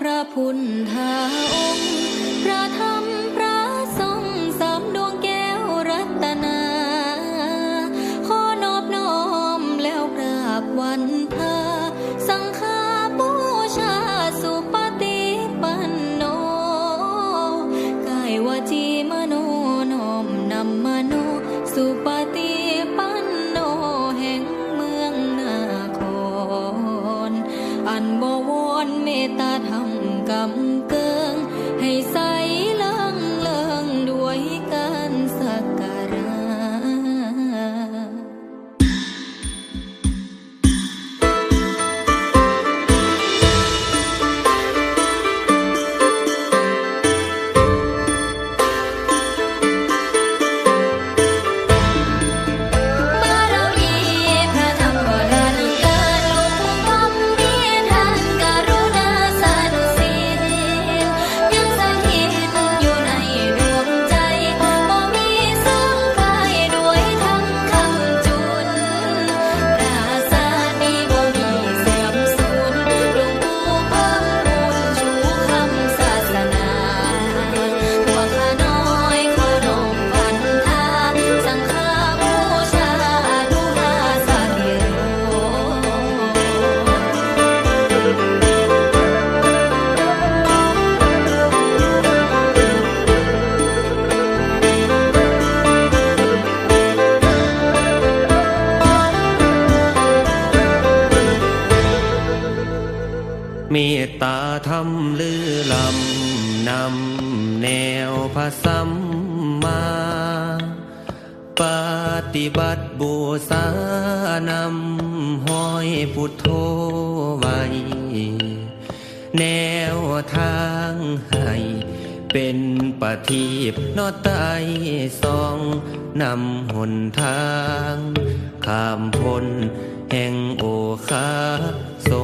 พระพุทธาองค์พระธรรมพระสงฆ์สามดวงแก้วรัตนาขอนอบน้อมแล้วกราบวันพาสังฆาบูชาสุปฏิปันโนกายวจีมโนน้อมนำมโนสุปฏิ วอนเมตตาธรรมกำเกิงให้ใสเลิง ตาธรรมลือลำนำแนวพระสัมมา ปฏิบัติบูสานำห้อยพุทโธไว้ แนวทางให้เป็นปฏิบนอไตสองนำหนทาง ข้ามพ้นแห่งโอคาสง